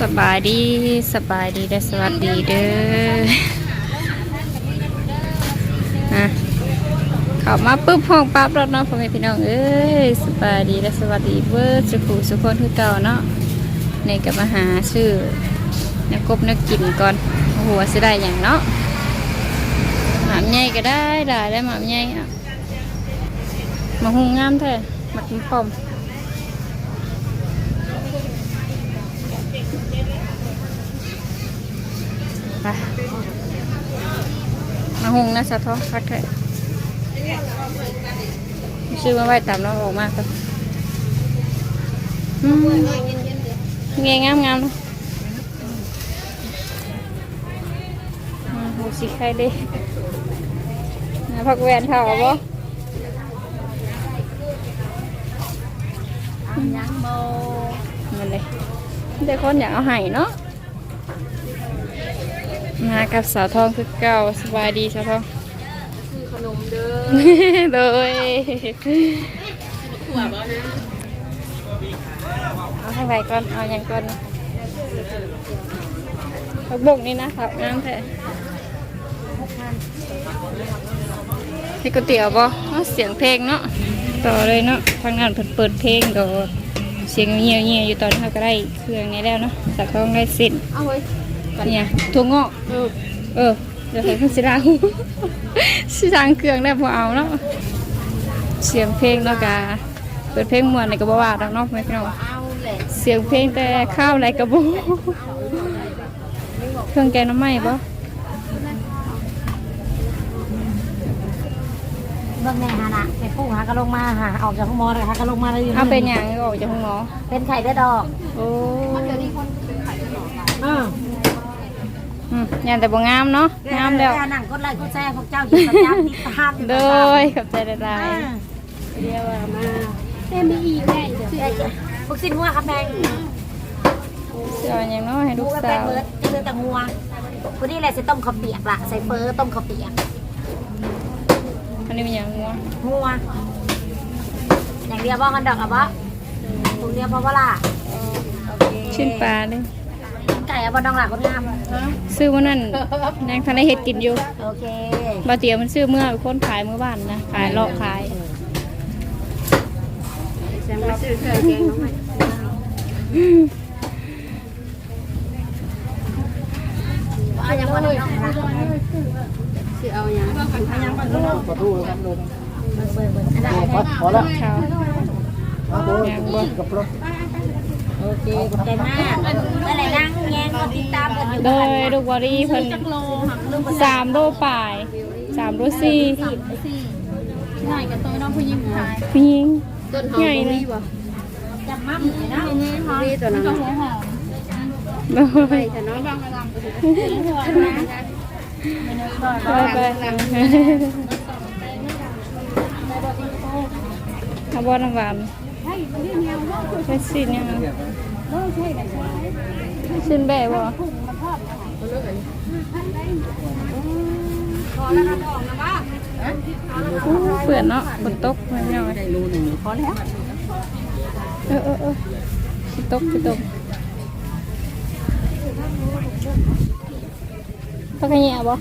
สบายดีสบายดีและสวัสดีเด้ออะเข้ามาปุ๊บห้องปั๊บแล้วเนาะพ่อแม่พี่น้องเอ้ยสบายดีและสวัสดีเบิร์ดสุขุสุคนคือเก่าเนาะในกับมาหาชื่อนักกบนักกินก่อนโอ้โหว่าสิได้อย่างเนาะหมามใหญ่ก็ได้ได้แล้หมามใหญ่อะมาหุงงามแท้มักมันพร้อม ไปมาหุงนะสะท้อพักเถอะซื้อมาไว้ตามเราออกมาครับอืมเงี้ยงามงามๆเนอะอ่าหูสีไข่ดินะพักแวนเท่าบ่ยังโบมันเลยแต่คนอยากเอาไห้เนาะ มากับสาวทองคือเก่าสบายดีสาวทองคือขนมเด้อโดยถั่วบ่นะเอาข้างในก่อนเอาอย่างก่อนผักบกนี่นะครับน้ำแท้ให้ก๋วยเตี๋ยวบ่เอาเสียงเพลงเนาะต่อเลยเนาะทางนั้นเพิ่นเปิดเพลงก็เสียงเงียวเงียๆอยู่ตอนนี้เขาก็ได้เครื่องนี้แล้วเนาะสักทองได้สิ้นเอาไว้ เนี่ยถั่วงอกเออเออเดี๋ยวให้เพิ่นสิล้างสิล้างเครื่องได้พอเอาเนาะเสียงเพลงเนาะกะเปิดเพลงม่วนในกระบอกว่าดอกเนาะไม่พี่น้องเอาแหละเสียงเพลงแต่ข้าวไรกระบอกเครื่องแกงน้ำไหม้ปะเบื้องแน่ฮะนะไอ้ผู้หาก็ลงมาหาออกจากห้องหมอเลยหาก็ลงมาเลยอยู่เอาเป็นอย่างออกจากห้องหมอเป็นไข่เลือดออกโอ้อืออืมอ ย่างแต่บ่งามเนาะงามแล้วหนังกดไลค์กดแชร์พวกเจ้าอยู่ประจำติดตามอยู่โดประจำยขอบใจหลายอ่าเรียกว่ามาเอ็มอีแม่เดี๋ยวเอ้ยพวกสิ้นหัวครับแพงๆเสียอย่างเนาะให้หลูมูกกับแพสางวเบิร์ดเลือดแต่งัววันนี้แหละจะต้มข้าวเปียกละใส่เฟอต้มข้าวเปียกอันนี้เป็นอย่างงัวงัวอย่างเดียวบ่กันดอกอะบ่พวกเดียวเพราะว่าล่ะชิ้นปลาเลย ไก่อะบ่ดองหลักคนงามซื้อวันนั้นยังทันได้เฮ็ดกินอยู่โอเคบาเตียมันซื้อเมื่อคนขายเมื่อบ้านนะขายเลาะขายแซมมาซื้อเครื่องแกงน้องใหม่เอาอย่างบ่ดองหลักสิเอาหยังเอาหยังก่อนลูกขอโทษครับลุงเบิร์ดเบิร์ดอันนั้นพอแล้วข้าวครับผมกับรถโอ เคขอบใจมากอะไรนั่งแยงก็ติดตามกันอยู่โดยลูกบอดี้เพิ่นสามโลปลายสามโลสี่ง่ายกับตัวน้องผู้หญิงผู้ชายผู้หญิงต้นหอมบ่มีบ่จำมั่มนะมีตัวนั้นโดไปยแต่น้องบางกำลังไปไปเอาบอน้ำหวาน ใช่สิเนี่ยชิ้นแบะบ่อู้เปื่อนเนาะฝนตกไม่เอาได้รู้หนึ่งพอแล้วเออเออเออสิตกสิตกพักกันเนี่ยบ่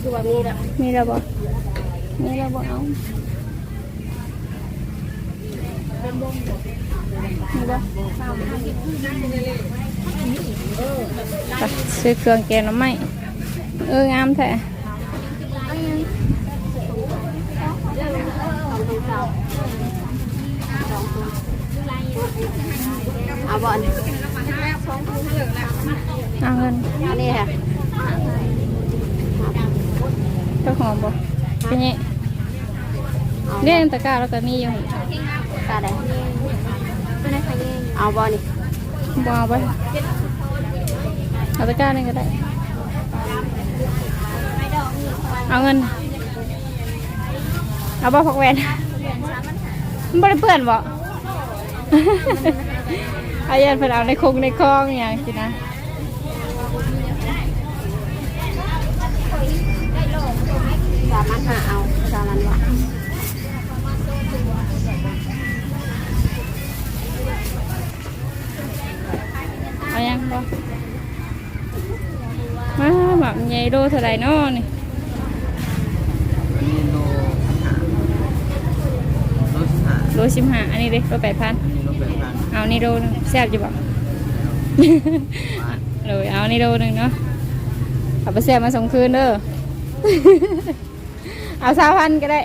คือว่ามีละมีแล้วบ่มีแล้วบ่เอา มีบ่ไปซื้อเครื่องแกงหน้ำไม้เอองามแท้เอาบ่อนเอาเงินอันนี้ค่ะเจ้าของบ่เป็นไงเรียกตะกร้าแล้วก็มีอยู่ ตาแดงเอาบอนี่บเอาไปเอาตะกร้าหนี่ก็ได้ เอาเงิน เอาบ่พักแวนมันบ่ได้เปื้อนบ่อายันเพิ่นเอาในคงในคลองอย่างสินะ โดเท่าไหร่น้อนี่นี่โลโลสิบห้าโลสิบห้าอันนี้เด้โลแปดพันอันนี้โลแปดพันเอานี่โลหนึงแซ่บอยู่บ่เลยเอานี่โลหนึงเนาะเอาไปแซ่บมาส่งคืนเด้อเอาสามพันก็ได้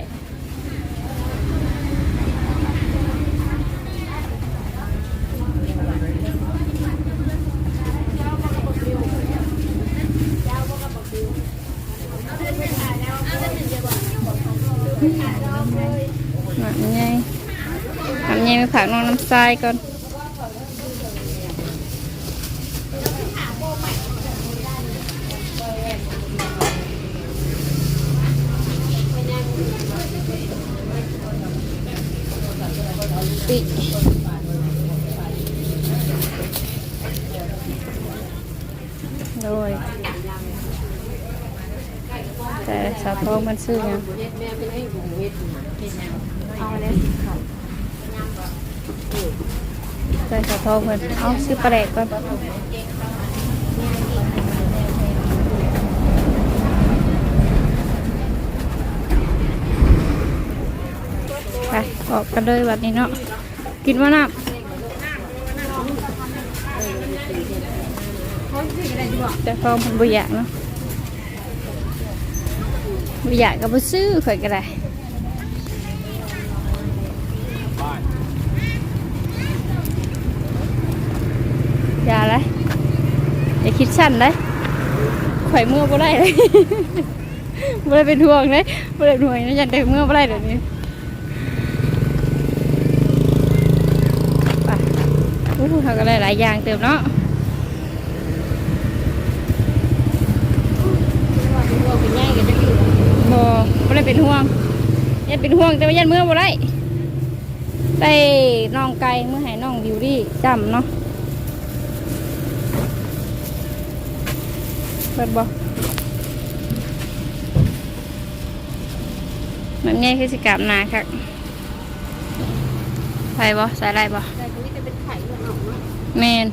หมักใหญ่ทำใหญ่ไป ผักน้องน้ำทรายก่อนปิโดยแต่สาวทองมันซื้อยังเอาเลยเขา แต่สาวทองมันเอาซื้อปลาแดกก่อนไปออกกันเลยแบบนี้เนาะกินว่าน้ำแต่ฟองมันบุยากเนาะบุยากก็บุซื้อข่อยก็ได้ อย่าเลยอย่าคิดสั้นเลยข่อยเมื่อบ่ได้เลยบ่ได้เป็นห่วงเลยบ่ได้เป็นห่วงนะยันได้เมื่อบ่ได้เดี๋ยวนี้ไปอู้เขาก็ได้หลายอย่างเติมเนาะบ่บ่ได้เป็นห่วงยันเป็นห่วงแต่ว่ายันเมื่อบ่ได้ได้น้องไก่เมื่อให้น้องบิวดี้จำเนาะ เปิดบ่แบบนี้คือสิกลับนาครับไปบ่ใส่ไรบ่แต่ตรงนี้จะเป็นไข่หลอกเนาะแมน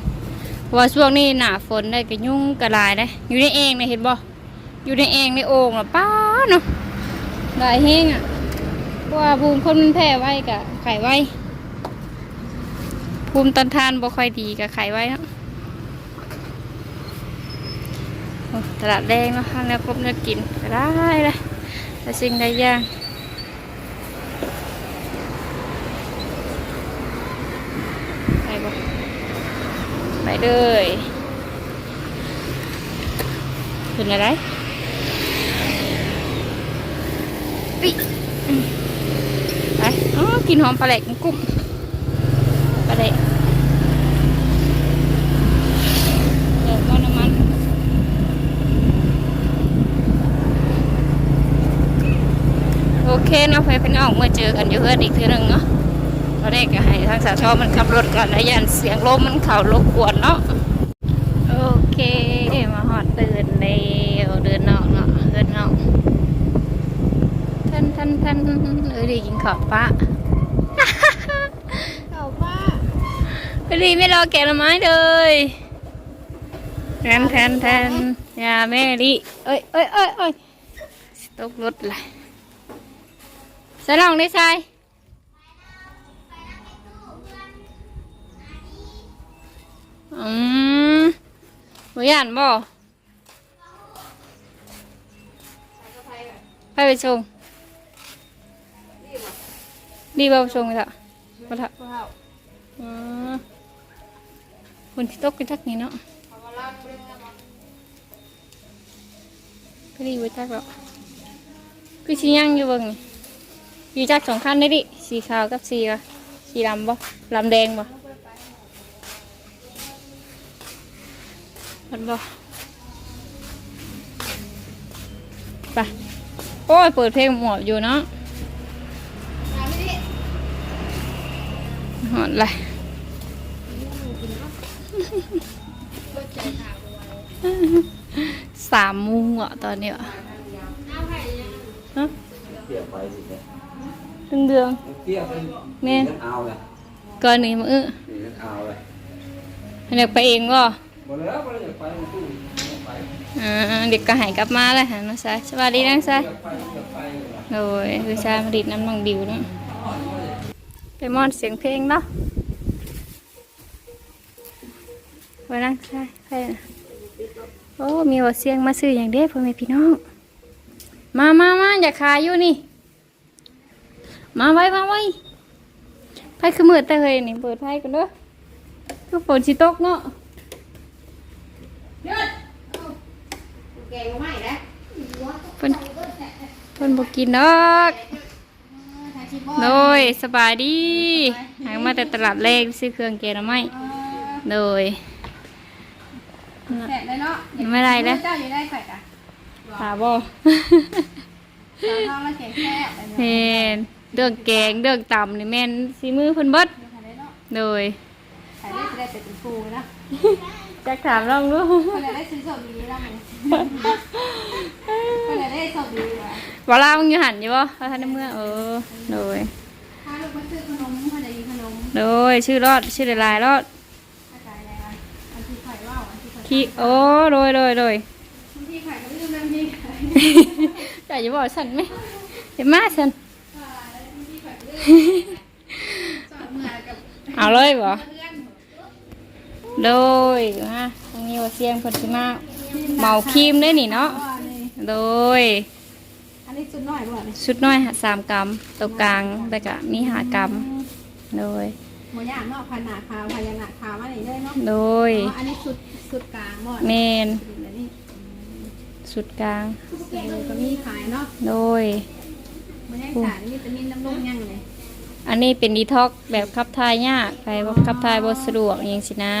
ว่าช่วงนี้หนาฝนได้ก็ยุ่งกระลายได้ อยู่ในเองเนี่ยเห็นบ่อยู่ในเองในโอ่งน่ะป้าเนาะลายแห้งอะเพราะว่าภูมิคนมันแพ้ไว้กับไข่ไว้ ภูมิต้านทานบ่ค่อยดีกับไข่ไว้เนาะโอ้ ตลาดแดงเนาะทางแนวครบเนื้อกินได้เลยแต่สิ่งใดอย่างไปบ่ไปเลยขึ้นอะไรปิอืมไปอ๋อกินหอมปลาแหลกกุ้งปลาแหลกเดี๋ยวก็น้ำมันโอ เคเนาะไปเป็นออกมาเจอกันอยู่เพื่อนอีกทีหนึ่งเนาะตอนแรกก็ให้ทางสาวชอบมันขับรถก่อนแล้ยันเสียงลมมันเข่ารบกวนเนาะโอเคมาหอดตื่นแล้วเดินนอกเนาะเดินนอกท่านท่านท่านเอ้ยดีกินขอบปะเอาป้าพอดีไม่รอแกะละไม้เลยแทนแทนแทนยาแม่ดิเอ้ยเอ้ยเอ้ยเอ้ยตกรถเลย ใส่ลองได้ใส่อืมบ่ย่านบ่ไปไปส่งดีบ่ไปส่งไปเถอะไปเถอะอืมคนที่ตกกันทักนี้เนาะก็ดีไว้จักแล้วคือชิยังอยู่บิ่งนี่ อยู่จักสองคันได้ดิสีขาวกับสีอะสีดำบ่ลำแดงบ่มันบ่ไปโอ้ยเปิดเพลงหมวดอยู่เนาะหอดเลยสามมุงอะตอนเนี้ยฮะ ดืองเดืองเกี่ยวไปแม่นเอาเลยก่อนนี้มาอื้อเอาเลยให้เด็กไปเองบ่บ่แล้วบ่อยากไปตู้อ่าเด็กก็หายกลับมาแล้วฮะน้องสายสวัสดีน้องสายอยากไปอยากไปเลยคือชายมาดิดน้ำน้องดิวเนาะไปมอนเสียงเพลงเนาะไปนั่งใช่ใช่นะโอ้ มีว่าเสียงมาซื้ออย่างเด้พ่อแม่พี่น้อง มามามาอย่าขาอยู่นี่ มาไว้มาไว้ไพ่คือมืดแต่เฮยนี่เปิดไพ่กันเด้อคือฝนสิตกเนาะแกงไม่ได้เพิ่นเพิ่นบ่กินดอกโดยสบายดีหางมาแต่ตลาดแรกซื้อเครื่องแกงหน่อไม้โดยแตะเลยเนาะไม่ได้แล้วเจ้าอยู่ได้ไข่กะถาบ่สาวน้ องแล้วแกงแค่ไปแม่นเรื่องแกงเรื่องตำนี่แม่นสีมือเพิ่นเบิดได้เนาะโดยไข่ได้จะได้เป็นฟูนะจักถามลองดูคนไหนได้ซื้อสดดีแล้วมั้งคนไหนได้สดดีวะว่าลามึงอยู่หันอยู่บ่ว่าท่านในเมื่อเออโดยถ้าลูกมาซื้อขนมคนไหนกินขนมโดยชื่อรอดชื่อหลายๆรอดอาจารย์อะไรอันที่ไข่ว่าวอันที่ไข่ที่โอ้โดยโดยโดยบางทีไข่ก็ลืมบางทีไข่จะอยู่บ่สั่นไหมเห็นมาสั่นสอด เมื่อกับเอาเลยบ่เพื่อนโดยฮะตรงนี้ว่าเสียงเพิ่นสิมาเมาครีมได้นี่เนาะว่านี่โดยอันนี้จุดน้อยด้วยนี่ชุดน้อยหาสามกรัมตัวกลางแต่กะมีหากรัมโดยหมูย่างเนาะพันหนาขาวพายานาขาวมานี่เลยเนาะโดยอ๋ออันนี้สุดสุดกลางหมดเมนอันนี้สุดกลางเออก็มีขายเนาะโดยมันยังสารนี่จะมีน้ำลงยังเลย อันนี้เป็นดีท็อกแบบขับถ่ายยากไปบ่ขับถ่ายบ่สะดวกอหยังสินะ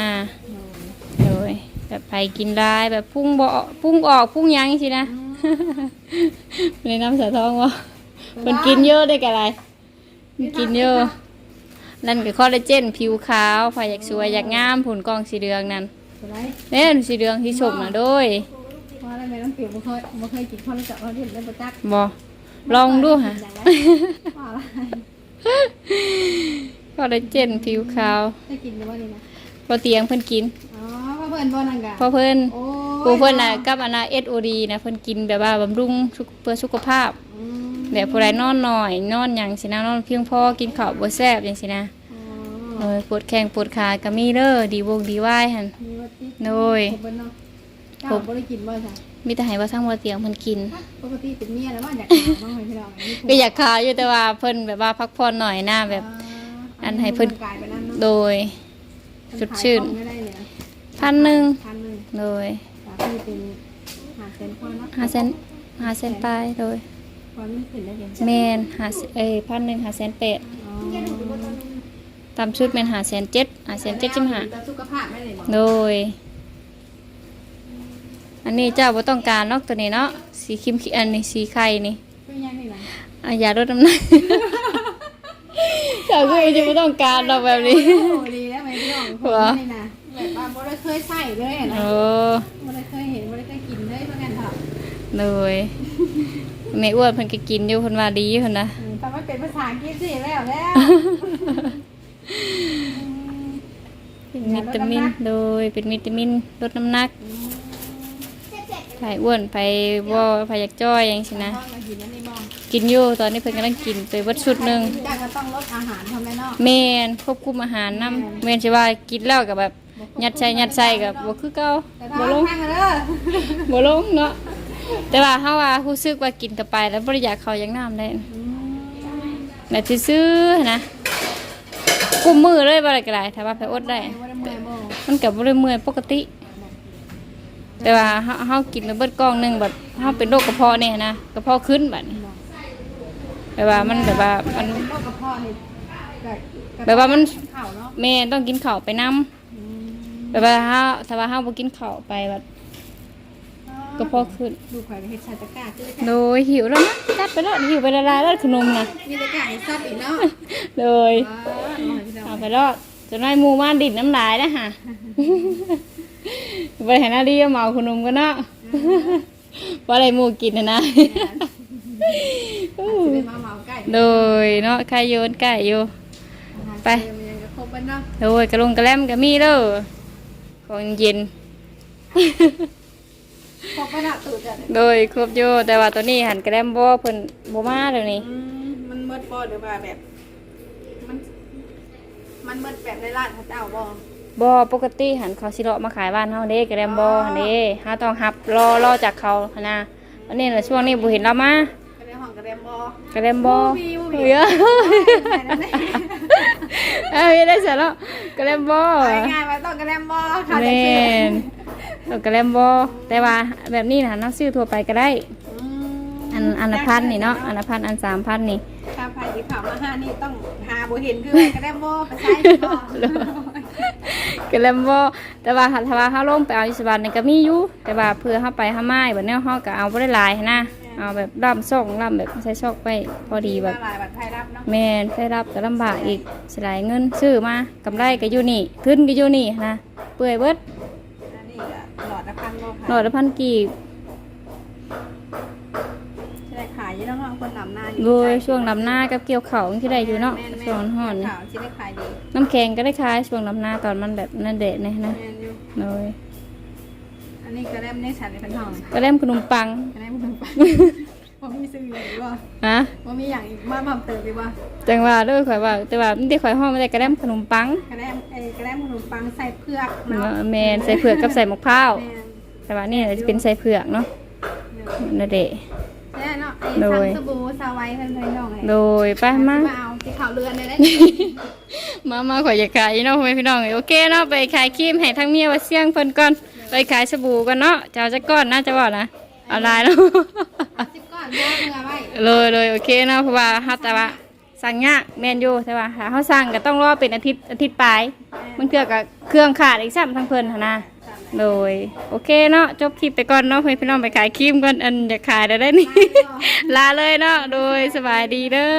โดยแบบไปกินได้แบบพุ่งบ่พุ่งออกพุ่งหยังสินะในน้ำสาทองวะมันกินเยอะได้แก่ไรมันกินเยอะ นั่นคือคอลลาเจนผิวขาวพายอยากสวยอยากงามผุนกองสีเหลืองนั่นอะไรเน่นสีเหลืองที่ชมนะโดยเพราะอะไรไม่ต้องเปลี่ยนบ่เคยบ่เคยกินข้าวแล้วจะเอาเห็นได้ประจักษ์บอลองดูฮะอย่างไรว่าอะไร คอลลาเจนผิวขาวได้กินหรือว่านี่นะพอเตียงเพิ่นกิน อ๋อพ่อเพื่อนบ่นังกะพอเพิ่นโอ้ปูเพิ่นน่ะกับอันน่ะ SOD นะเพิ่นกินแบบว่าบำรุงสุขเพื่อสุขภาพ อืมแบบผู้ใดนอนน้อย นอนหยังสินะนอนเพียงพอกินข้าวบ่แซ่บจังสินะอ๋เอออปวดแข้งปวดขาก็มีเด้อดีวงดีวายหั่น มีว่าที่โดย ผมเป็นเนาะเจ้าบ่ได้กินบ่จ้ะ มีแต่ให้ว่าทั้งบ่เตียงเพิ่นกิน ปกติเป็นเมียแล้วว่าอยากกินบ้างไหมพี่น้องนี่ถูก็อยากขายอยู่แต่ว่าเพิ่นแบบว่าพักผ่อนหน่อยนะแบบ อันให้เพิ่น กายไปนั่นเนาะโดยสดชื่นไม่ได้เลยนะพันหนึ่งพันหนึ่งโดยแต่ที่เป็นหาเซนพอเนาะหาเซนหาเซนปลายโดยพอมันขึ้นได้เห็นแมนหาเอ้ยพันหนึ่งหาเซนเป็ดอ๋อตามชุดแมนหาเซนเจ็ดหาเซนเจ็ดจิมหาแต่สุขภาพไม่เลยบอกโดย อันนี้เจ้าบ่ต้องการเนอกตัวนี้เนาะสีคิมขีอันนี้สีไข่นี่เป็นยังไงล่ะอาอย่าลดน้ำหนักเจ้าก็จะไม่ต้องการดอกแบบนี้โอ้ดีแล้วไหมพี่น้องผมนี่นะแบบว่าบ่ได้เคยใส่เลยอะนะโอ้บ่ได้เคยเห็นบ่ได้เคยกินเลยเพราะงั้นเถอะเลยแม่อ้วนเพิ่นก็กินอยู่เพิ่นว่าดีเพิ่นนะอืมแต่มันเป็นภาษาอังกฤษสิแล้วแล้วเป็นวิตามินโดยเป็นวิตามินลดน้ำหนัก ไผอ้วนไผบ่ไผอยากจ้อยอย่างสินะ ต้องมากินอันนี้บ้างกินอยู่ตอนนี้เพิ่นกำลังกินไปเบิดชุดหนึงจากก็ต้องลดอาหารทำแม่เนาะแม่นควบคุมอาหารนำแม่นสิว่ากินแล้วก็แบบยัดใส่ยัดใส่ก็บ่คือเก่าแต่ถ้าบ่ลง ข้างกันเด้อบ่ลงเนาะแต่ว่าเฮาว่ารู้สึกว่ากินเข้าไปแล้วบ่ได้อยากเข้าอย่างน้ำได้อืมแบบซื่อๆนะกุมมือเลยบ่ได้ก็ได้ถ้าว่าไปอดได้บ่ได้เมื่อยบ่มันก็บ่ได้เมื่อยปกติ แต่ว่าเฮาเฮากินไปเบิดกล่องหนึงแบบเฮาเป็นโรคกระเพาะเนี่ยนะกระเพาะขึ้นบัดนี้แบบว่ามันแบบว่ามันโรคกระเพาะนี่ก็แบบว่ามันข้าวเนาะแม่ต้องกินข้าวไปนํอืมแบบว่าเฮาถ้าว่าเฮาบ่กินข้าวไปแบบกระเพาะขึ้น ดูข่อยไปเฮ็ดชาตะกร้าคือโดยหิวแล้วนะจัดไปแล้วหิวไปละลายแล้วขนมนะมีตะกร้าให้ซับอีกเนาะโดยว้าวหน่อยพี่น้องเอาไปแล้วจะน้อยหมู่มาดิ่นน้ำลายนะฮะ ไปเห็นอะไรเมาขนมกันเนาะว่าอะไรหมู่กินนะนะสิได้มาเหมาไก่โดยเนาะใครโยนไก่อยู่ ไปมันยังจะครบเบิ่นเนาะโดยกระลงกระแลมกระมีเด้อของเย็นพอไปหน้าตูดจ้ะโดยครบอยู่แต่ว่าตัวนี้หันกระแลมบ่เพิ่นบ่มาเดี๋ยวนี้อืมมันเมิดบ่หรือว่าแบบ มันมันเมิดแบบในร้านเขาเจ้าบ่ บ่ปกติหันเขาสิเลาะมาขายบ้านเฮาเด้กระแลมบ่หันเด้เฮาต้องรับรอรอจากเขาหันนะอันนี้แหละช่วงนี้บ่เห็นเรามาก็ได้ห้องกระเดมบ่กระแลมบ่บ่มีบ่มีเฮ้ยไปนั่นเองเอ้ยได้เสร็จแล้วกระแลมบ่ไปง่ายๆว่าต้องกระเดมบ่ค่ะแม่นต้องกระแลมบ่แต่ว่าแบบนี้น่ะนักซื้อทั่วไปก็ได้ อืมอันอันละพันนี่เนาะอันละพันอันสามพันนี่ ถ้าใครที่ข่าวมาห้านี่ต้องหาบ่เห็นคือว่ากระเดมบ่ไปใช้บ่ ก็เลยบ่แต่ว่าถ้าว่าเฮาลงไปเอาอิสบันนี่ก็มีอยู่แต่ว่าเพื่อเฮาไปเฮาไมาแบบแนวเฮาก็เอาบ่ได้หลายหั้นนะเอาแบบล่ำซอกล่ำแบบใส่ซอกไปพอดีแบบ หลายบัตรไทยรับเนาะแม่นไปรับก็ลำบากอีกสลายเงินซื้อมากำไรก็อยู่นี่ทุนก็อยู่นี่นะเปื่อยเบิดอันนี้ก็หลอดละพันบ่ค่ะหน่อยละพันกีบ จะได้ขายอยู่เนาะ คนนำหน้าอยู่โดยช่วงลำหน้ากับเกี่ยวเขาที่ได้อยู่เนาะแม่ๆช่วงฮ้อนนี่ข่าวที่ได้ขายดีน้ำแข็งก็ได้ขายช่วงลำหน้าตอนมันแบบนั่นเดะนะนะแม่นอยู่โดยอันนี้ก็เล่มเนี่ยฉันในพันทองก็เล่มขนมปังก็เล่มพันไปว่ามีซื้ออยู่หรือว่าฮะว่ามีอย่างอีกมาเพิ่มเติมดีว่าจังว่าเด้อข่อยว่า แต่ว่ามันได้ข่อยห้องมาได้กระเล่มขนมปังกระแลมเอ้ยกระแลมขนมปังใส่เผือกเนาะแมนใส่เผือกกับใส่มะพร้าวแม่นแต่ว่านี่จะเป็นใส่เผือกเนาะนั่นเดะแน่เนาะไอ้ โดยซัมสบูซาไว้เพิ่นเพิ่นน้องไงโดยไปมา มาเอาที่ข่าวเรือนเลยได้มามาข่อยอยากขายเนาะพ่อแม่พี่น้องโอเคเนาะไปขายครีมให้ทั้งเมียว่าเสี่ยงเพิ่นก่อนไปขายสบู่กันเนาะจะเอาจักก้อนน่าจะว่านะเอาหลายเนาะ สิบก้อนเนื้อเนื้อไว้เลยเลยโอเคเนาะเพราะว่าเฮาแต่ว่าสั่งยากแม่นอยู่แต่ว่าถ้าเฮาสั่งก็ต้องรอเป็นอาทิตย์อาทิตย์ปลายมันเกือกับเครื่องขาดอีกซ้ำทั้งเพิ่นหั่นนะ โดยโอเคเนาะจบคลิปไปก่อนเนาะเพื่อนพี่น้องไปขายครีมก่อนอันอยากขายได้ได้นี่ ลาเลยเนาะโดยสบายดีเด้อ